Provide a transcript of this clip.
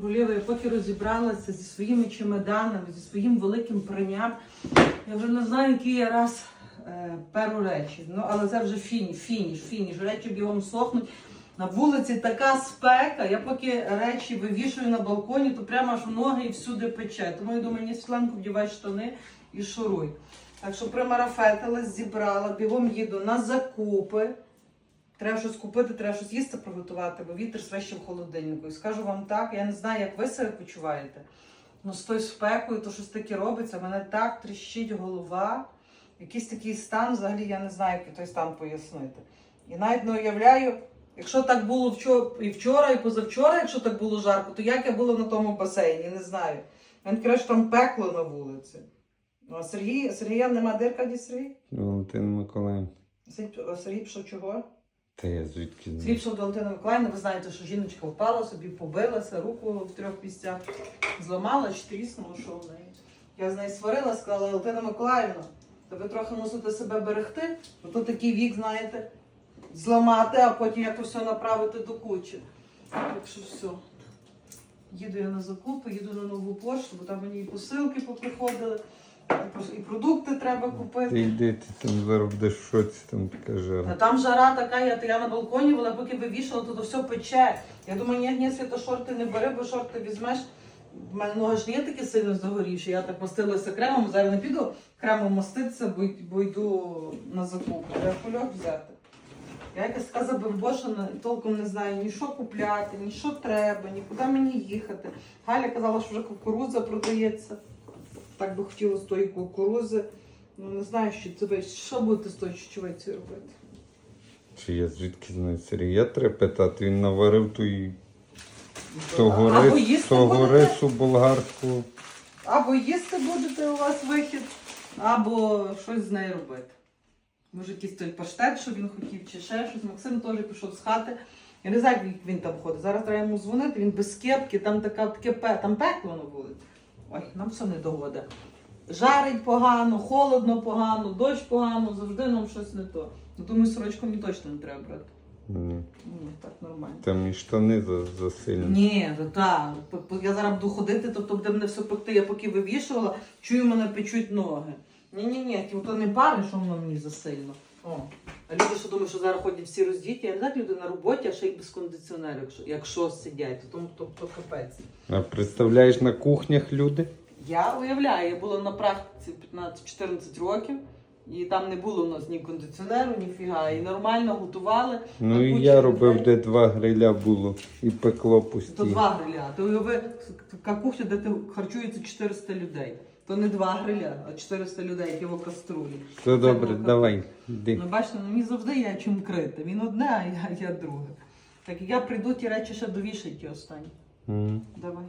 Королєва, я поки розібралася зі своїми чемоданами, зі своїм великим пранням. Я вже не знаю, який я раз е, перу речі. Ну, але це вже фініш, фініш, фініш. Речі бігом сохнуть. На вулиці така спека. Я поки речі вивішую на балконі, то прямо аж ноги і всюди пече. Тому я думаю, ні, Світланку, вдівай штани і шуруй. Так що примарафетилась, зібрала, бігом їду на закупи. Треба щось купити, треба щось їсти приготувати, бо вітер свище в холодильнику. І скажу вам так, я не знаю, як ви себе почуваєте. Ну, з тою спекою, то щось таке робиться, мене так тріщить голова. Якийсь такий стан, взагалі я не знаю, як той стан пояснити. І навіть не уявляю, якщо так було вчора, і вчора, і позавчора, якщо так було жарко, то як я була на тому басейні, не знаю. Він каже, що там пекло на вулиці. Ну, а Сергій, Сергія нема дирка, ді Сергій? Валентин а Сергій пішов чого? Та я звідки знаю. пішов до Валентина Миколаївни, ви знаєте, що жіночка впала собі, побилася, руку в трьох місцях зламала чи тріснула, що в неї. Я з нею сварила, сказала, Валентина Миколаївна, ви трохи мусите себе берегти, бо то такий вік, знаєте, зламати, а потім як все направити до кучі. Так що все. Їду я на закупи, їду на нову пошту, бо там мені і посилки поприходили, і продукти треба купити. Ти йди, ти там зараз будеш в шоці, там така Та жара. там жара така, я, я на балконі була, поки вивішала, то, то все пече. Я думаю, ні, ні, свято шорти не бери, бо шорти візьмеш. В мене ноги ж не є такі сильно загорівші. Я так мастилася кремом, зараз не піду кремом маститися, бо, бо йду на закупку. Треба кульок взяти. Я якась така забимбошена, толком не знаю ні що купляти, ні що треба, ні куди мені їхати. Галя казала, що вже кукурудза продається. Так би хотіла з тої кукурудзи. Ну не знаю, що це ви. Що будете з тою чечевицею робити? Чи я звідки знаю Сергія треба питати, він наварив і того, Або рис, їсти того будете, рису болгарського. або їсти будете у вас вихід, або щось з нею робити. Може, якийсь той паштет, що він хотів, чи ще щось. Максим теж пішов з хати. Я не знаю, як він там ходить. Зараз треба йому дзвонити, він без кепки, там така таке пе, там пекло на вулиці. Ой, нам все не догода. Жарить погано, холодно погано, дощ погано, завжди нам щось не то. Ну, Думаю, сорочку мені точно не треба брати. Ні, Ні, так нормально. Там і штани за, засильні. Ні, так. П- п- Я зараз буду ходити, тобто буде мене все пекти. Я поки вивішувала, чую, мене печуть ноги. Ні, ні, ні, то не пари, що воно мені засильно. О. А люди, що думають, що зараз ходять всі роздіті, я не знаю, люди на роботі, а ще й без кондиціонеру, якщо, якщо сидять, то, тому то, то капець. А представляєш на кухнях люди? Я уявляю, я була на практиці 15-14 років, і там не було у нас ні кондиціонеру, ні фіга. І нормально готували. Ну і я робив, людей. де два гриля було, і пекло То два гриля. То уяви, така кухня, де ти харчується 400 людей. То не два гриля, а 400 людей, які в каструлі. Це добре, було давай, йди. Ну, бачите, ну, мені завжди є чим крити. Він одне, а я, я друге. Так я прийду ті речі ще довішать ті останні. Mm. Давай.